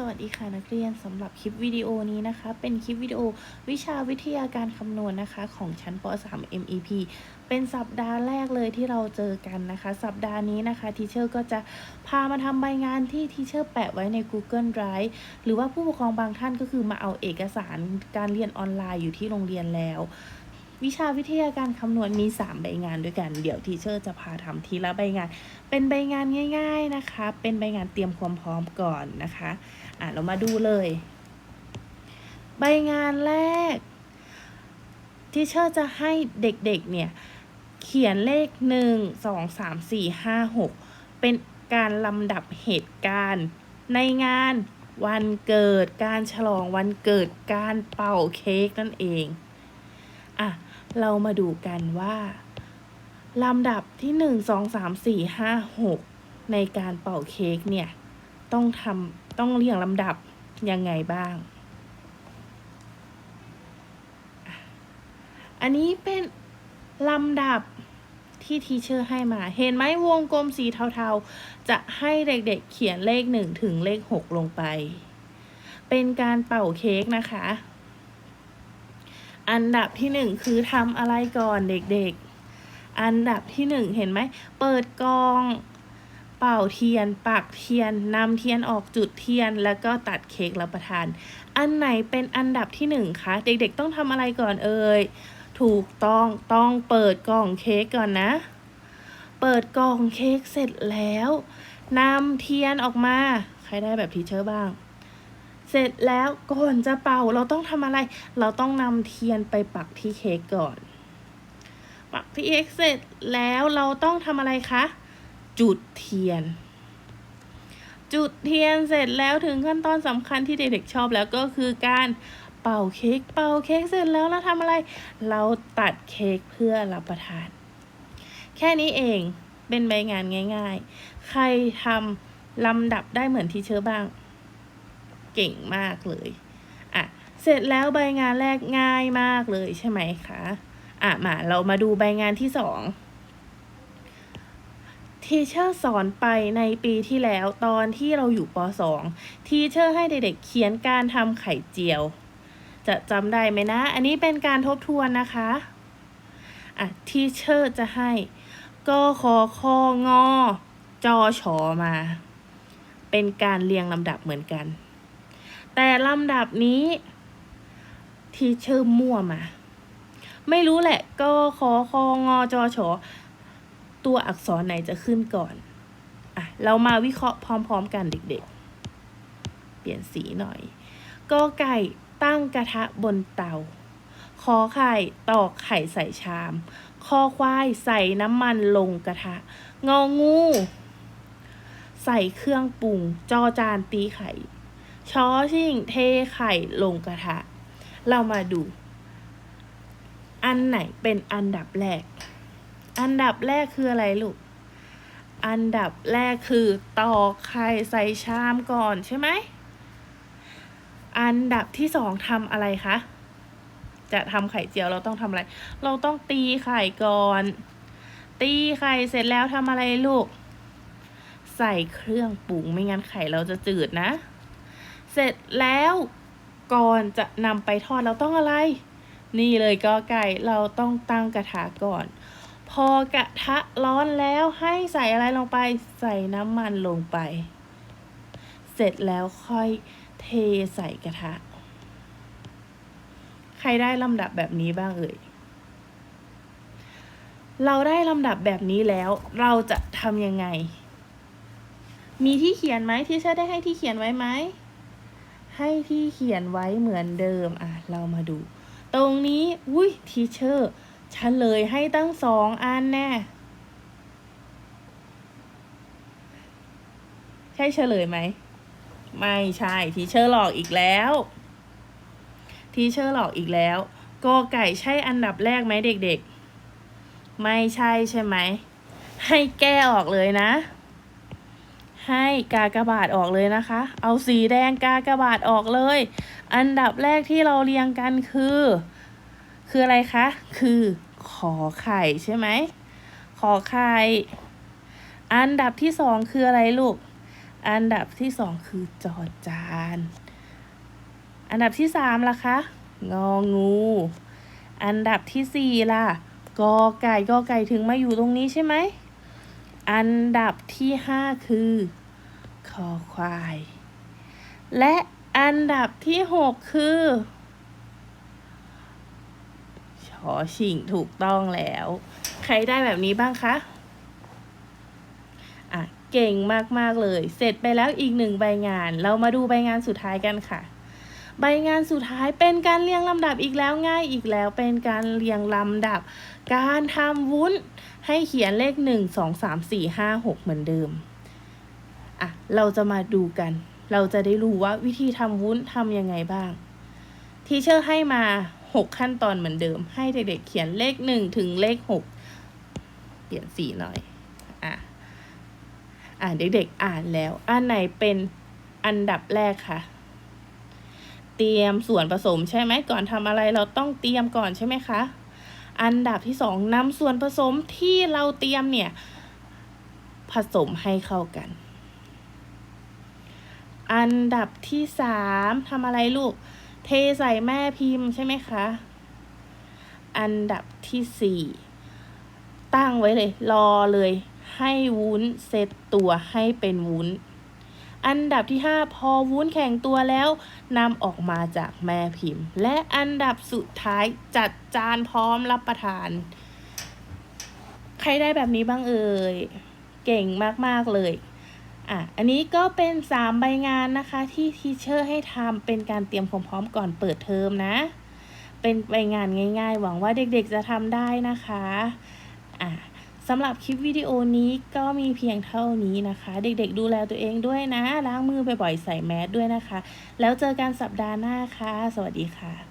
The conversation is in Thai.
สวัสดีค่ะนักเรียนสำหรับคลิปวิดีโอนี้นะคะ เป็นคลิปวิดีโอวิชาวิทยาการคำนวณนะคะ ของชั้นป .3 MEP เป็นสัปดาห์แรกเลยที่เราเจอกันนะคะ สัปดาห์นี้นะคะทีเชอร์ก็จะพามาทำใบงานที่ทีเชอร์แปะไว้ใน Google Drive หรือว่าผู้ปกครองบางท่านก็คือมาเอาเอกสารการเรียนออนไลน์อยู่ที่โรงเรียนแล้ว วิชาวิทยาการคำนวณมี 3 ใบงานด้วยกัน เดี๋ยวทีเชอร์จะพาทำทีละใบงาน เป็นใบงานง่าย ๆนะคะ เป็นใบงานเตรียมความพร้อมก่อนนะคะ อะเรามาดูเลย ใบงานแรกที่เชอร์จะให้เด็กๆเนี่ย เขียนเลขหนึ่งสองสามสี่ห้าหกเป็นการลำดับเหตุการณ์ ในงานวันเกิดการฉลองวันเกิดการเป่าเค้กนั่นเอง อะ เรามาดูกันว่าลำดับที่หนึ่งสองสามสี่ห้าหกในการเป่าเค้กเนี่ย ต้องทำต้องเรียงลำดับยังไงบ้าง อันนี้เป็นลำดับที่ทีเชอร์ให้มา เห็นไหมวงกลมสีเทาๆ จะให้เด็กๆเขียนเลขหนึ่งถึงเลขหกลงไป เป็นการเป่าเค้กนะคะ อันดับที่หนึ่งคือทำอะไรก่อนเด็กๆ อันดับที่หนึ่งเห็นไหม เปิดกล่อง เป่าเทียน ปักเทียนนำเทียนออกจุดเทียน แล้วก็ตัดเค้กรับประทาน อันไหนเป็นอันดับที่หนึ่งคะ เด็กๆต้องทำอะไรก่อนเอ่ย ถูกต้อง ต้องเปิดกล่องเค้กก่อนนะ เปิดกล่องเค้กเสร็จแล้วนำเทียนออกมา ใครได้แบบทีเชอร์บ้าง เสร็จแล้วก่อนจะเป่าเราต้องทำอะไร เราต้องนำเทียนไปปักที่เค้กก่อน ปักที่เค้กเสร็จแล้วเราต้องทำอะไรคะ จุดเทียน จุดเทียนเสร็จแล้วถึงขั้นตอนสำคัญที่เด็กๆชอบแล้วก็คือการเป่าเค้กเป่าเค้กเสร็จแล้วเราทำอะไร เราตัดเค้กเพื่อรับประทาน แค่นี้เองเป็นใบงานง่าย ๆ ใครทำลำดับได้เหมือนที่เชอร์บ้าง เก่งมากเลยอะเสร็จแล้วใบงานแรกง่ายมากเลยใช่ไหมคะอะมาเรามาดูใบงานที่สองทีเชอร์สอนไปในปีที่แล้วตอนที่เราอยู่ป .2 ทีเชอร์ให้เด็กๆเขียนการทำไข่เจียว จะจำได้ไหมนะ อันนี้เป็นการทบทวนนะคะอะทีเชอร์จะให้ก็ขอคองอจอชอมา เป็นการเรียงลำดับเหมือนกัน แต่ลำดับนี้ทีเชอร์มั่วมา ไม่รู้แหละ ก็ขอคองอจอชอตัวอักษรไหนจะขึ้นก่อน อะ เรามาวิเคราะห์พร้อม ๆ กันเด็กๆ เปลี่ยนสีหน่อยก็ไก่ตั้งกระทะบนเตาขอไข่ตอกไข่ใส่ชาม คอควายใส่น้ำมันลงกระทะ งองู ใส่เครื่องปรุง จอจานตีไข่ ช้อชิ่งเทไข่ลงกระทะ เรามาดู อันไหนเป็นอันดับแรก อันดับแรกคืออะไรลูก อันดับแรกคือตอกไข่ใส่ชามก่อนใช่ไหม อันดับที่สองทำอะไรคะ จะทำไข่เจียวเราต้องทำอะไร เราต้องตีไข่ก่อน ตีไข่เสร็จแล้วทำอะไรลูก ใส่เครื่องปรุงไม่งั้นไข่เราจะจืดนะ เสร็จแล้วก่อนจะนำไปทอดเราต้องอะไร นี่เลยก็ไก่เราต้องตั้งกระทะก่อน พอกระทะร้อนแล้วให้ใส่อะไรลงไปใส่น้ำมันลงไป เสร็จแล้วค่อยเทใส่กระทะ ใครได้ลำดับแบบนี้บ้างเอ่ยเราได้ลำดับแบบนี้แล้วเราจะทำยังไง มีที่เขียนไหมที่เชอร์ได้ให้ที่เขียนไว้ไหม ให้ที่เขียนไว้เหมือนเดิม อะ เรามาดู ตรงนี้ อุ้ยทีเชอร์เฉลยให้ตั้งสองอันแน่ ใช่เฉลยไหม ไม่ใช่ทีเชอร์หลอกอีกแล้ว ทีเชอร์หลอกอีกแล้วกอไก่ใช่อันดับแรกไหมเด็กๆ ไม่ใช่ใช่ไหม ให้แก้ออกเลยนะ ให้กากบาทออกเลยนะคะ เอาสีแดงกากบาทออกเลย อันดับแรกที่เราเรียงกันคือ คืออะไรคะ คือขอไข่ใช่ไหม ขอไข่ อันดับที่สองคืออะไรลูก อันดับที่สองคือจอจาน อันดับที่สามล่ะคะ งองู อันดับที่สี่ล่ะ กอไก่ กอไก่ถึงมาอยู่ตรงนี้ใช่ไหม อันดับที่ห้าคือ คอควาย และอันดับที่หกคือชอชิงถูกต้องแล้ว ใครได้แบบนี้บ้างคะอะเก่งมาก ๆ เลย เสร็จไปแล้วอีกหนึ่งใบงาน เรามาดูใบงานสุดท้ายกันค่ะ ใบงานสุดท้ายเป็นการเรียงลำดับอีกแล้วง่ายอีกแล้วเป็นการเรียงลำดับ การทำวุ้นให้เขียนเลขหนึ่งสองสามสี่ห้าหกเหมือนเดิมอะเราจะมาดูกัน เราจะได้รู้ว่าวิธีทำวุ้นทำยังไงบ้าง ทีเชอร์ให้มาหกขั้นตอนเหมือนเดิม ให้เด็กๆเขียนเลขหนึ่งถึงเลขหกเปลี่ยนสีหน่อยอะอ่านเด็กๆอ่านแล้ว อันไหนเป็นอันดับแรกค่ะ เตรียมส่วนผสมใช่ไหมก่อนทำอะไรเราต้องเตรียมก่อนใช่ไหมคะ อันดับที่สองนำส่วนผสมที่เราเตรียมเนี่ยผสมให้เข้ากัน อันดับที่สามทำอะไรลูก เทใส่แม่พิมพ์ใช่ไหมคะ อันดับที่สี่ตั้งไว้เลย รอเลย ให้วุ้นเซตตัวให้เป็นวุ้น อันดับที่ห้าพอวุ้นแข็งตัวแล้วนำออกมาจากแม่พิมพ์ และอันดับสุดท้ายจัดจานพร้อมรับประทาน ใครได้แบบนี้บ้างเอ่ย เก่งมาก ๆ เลยอะ อันนี้ก็เป็นสามใบงานนะคะที่ทีเชอร์ให้ทำเป็นการเตรียมความพร้อมก่อนเปิดเทอมนะ เป็นใบงานง่าย ๆ หวังว่าเด็กๆจะทำได้นะคะ อะ สำหรับคลิปวิดีโอนี้ก็มีเพียงเท่านี้นะคะ เด็กๆดูแลตัวเองด้วยนะ ล้างมือบ่อยๆใส่แมสด้วยนะคะ แล้วเจอกันสัปดาห์หน้าค่ะ สวัสดีค่ะ